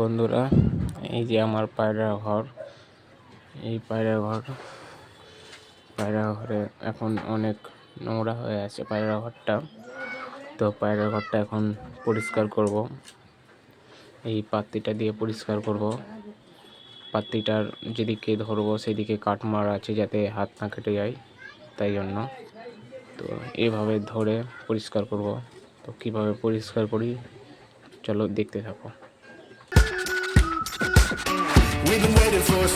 বন্ধুরা, এই যে আমার পায়রা ঘর, এই পায়রা ঘর। পায়রা ঘরে এখন অনেক নোংরা হয়ে আছে পায়রা ঘরটা। তো পায়রা ঘরটা এখন পরিষ্কার করব। এই পাত্তিটা দিয়ে পরিষ্কার করব। পাত্তিটার যেদিকে ধরবো, সেদিকে কাট মারা আছে যাতে হাত না কেটে যায়, তাই জন্য। তো এইভাবে ধরে পরিষ্কার করব। তো কীভাবে পরিষ্কার করি, চলো দেখতে থাকো।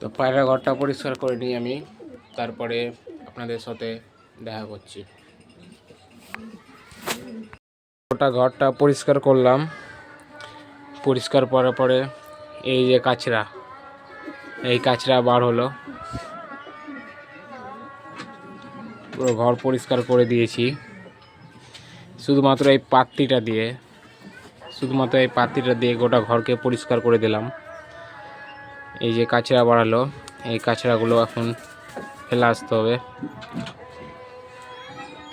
তো পায়রা ঘরটা পরিষ্কার করে নিই আমি, তারপরে আপনাদের সাথে দেখা করছি। ওটা ঘরটা পরিষ্কার করলাম। পরিষ্কার করার পরে এই যে কাচরা, এই কাচরা বার হলো। পুরো ঘর পরিষ্কার করে দিয়েছি। শুধুমাত্র এই পাত্তিটা দিয়ে, শুধুমাত্র এই পাত্তিটা দিয়ে গোটা ঘরকে পরিষ্কার করে দিলাম। এই যে কাঁচরা বাড়ালো, এই কাঁচরাগুলো এখন ফেলে আসতে হবে।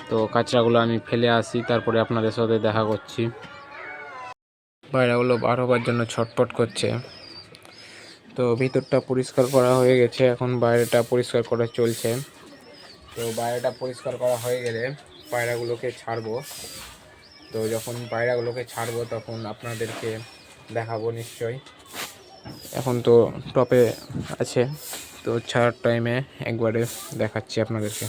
তো কাঁচরাগুলো আমি ফেলে আসি, তারপরে আপনাদের সাথে দেখা করছি। পায়রাগুলো বার হবার জন্য ছটপট করছে। তো ভিতরটা পরিষ্কার করা হয়ে গেছে, এখন বাইরেটা পরিষ্কার করা চলছে। তো বাইরেটা পরিষ্কার করা হয়ে গেলে পায়রাগুলোকে ছাড়বো। তো যখন পায়রাগুলোকে ছাড়বো, তখন আপনাদেরকে দেখাবো নিশ্চয়ই। এখন তো টপে আছে। তো ছাড়ার টাইমে একবারে দেখাচ্ছি আপনাদেরকে।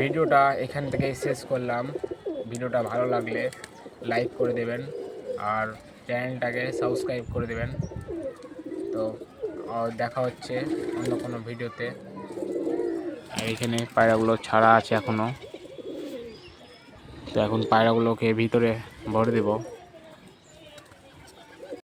ভিডিওটা এখান থেকে শেষ করলাম। ভিডিওটা ভালো লাগলে লাইক করে দেবেন আর চ্যানেলটাকে সাবস্ক্রাইব করে দেবেন। তো দেখা হচ্ছে অন্য কোনো ভিডিওতে। আর এখানে পায়রাগুলো ছাড়া আছে এখনও তো এখন পায়রাগুলোকে ভিতরে ভরে দেবো।